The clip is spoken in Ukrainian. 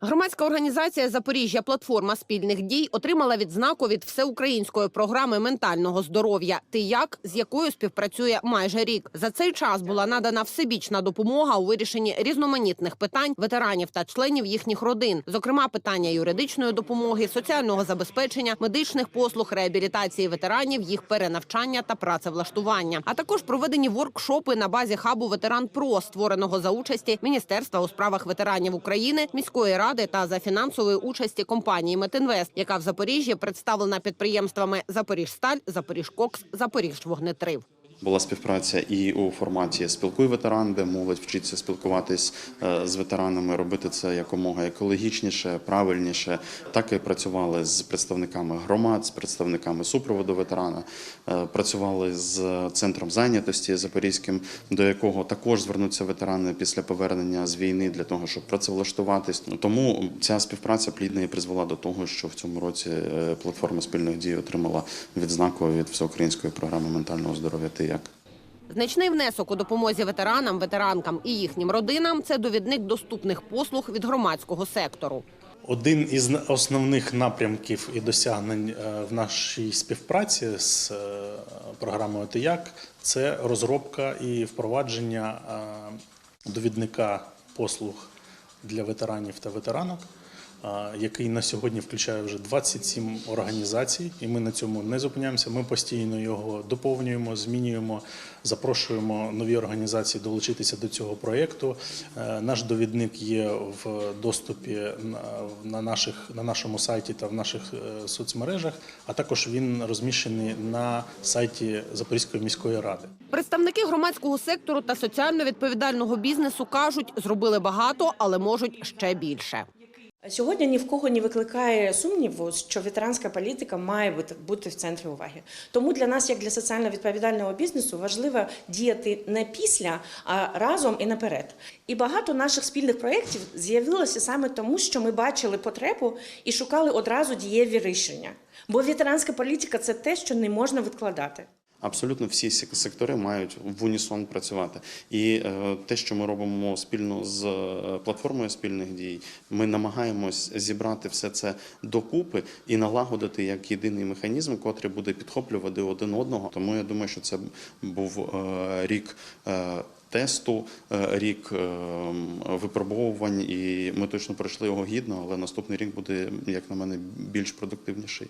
Громадська організація Запоріжжя Платформа спільних дій отримала відзнаку від всеукраїнської програми ментального здоров'я. Ти як з якою співпрацює майже рік. За цей час була надана всебічна допомога у вирішенні різноманітних питань ветеранів та членів їхніх родин, зокрема питання юридичної допомоги, соціального забезпечення, медичних послуг, реабілітації ветеранів, їх перенавчання та працевлаштування. А також проведені воркшопи на базі хабу Ветеран Про створеного за участі Міністерства у справах ветеранів України, міської ради та за фінансової участі компанії Метинвест, яка в Запоріжжі представлена підприємствами Запоріжсталь, Запоріжкокс, Запоріжвогнетрив. Була співпраця і у форматі спілкуй ветеран, де молодь вчиться спілкуватись е, з ветеранами, робити це якомога екологічніше, правильніше. Так і працювали з представниками громад, з представниками супроводу ветерана, е, працювали з центром зайнятості запорізьким, до якого також звернуться ветерани після повернення з війни для того, щоб працевлаштуватись. Тому ця співпраця плідна і призвела до того, що в цьому році е, платформа спільних дій отримала відзнаку від всеукраїнської програми ментального здоров'я. Як. Значний внесок у допомозі ветеранам, ветеранкам і їхнім родинам це довідник доступних послуг від громадського сектору. Один із основних напрямків і досягнень е, в нашій співпраці з е, програмою «Тияк» – це розробка і впровадження е, довідника послуг для ветеранів та ветеранок, який на сьогодні включає вже 27 організацій, і ми на цьому не зупиняємося. Ми постійно його доповнюємо, змінюємо, запрошуємо нові організації долучитися до цього проєкту. Е, Наш довідник є в доступі на- на наших на нашому сайті та в наших е, соцмережах, а також він розміщений на сайті Запорізької міської ради. Представники громадського сектору та соціально відповідального бізнесу кажуть, зробили багато, але можуть ще більше. Сьогодні ні в кого не викликає сумніву, що ветеранська політика має бути, в центрі уваги. Тому для нас, як для соціально відповідального бізнесу, важливо діяти не після, а разом і наперед. І багато наших спільних проєктів з'явилося саме тому, що ми бачили потребу і шукали одразу дієві рішення. Бо ветеранська політика це те, що не можна відкладати. Абсолютно всі сек- сектори мають в унісон працювати. І е, те, що ми робимо спільно з е, платформою спільних дій, ми намагаємось зібрати все це докупи і налагодити як єдиний механізм, котрий буде підхоплювати один одного. Тому я думаю, що це був е, рік. Тесту рік випробовувань, і ми точно пройшли його гідно, але наступний рік буде, як на мене, більш продуктивніший.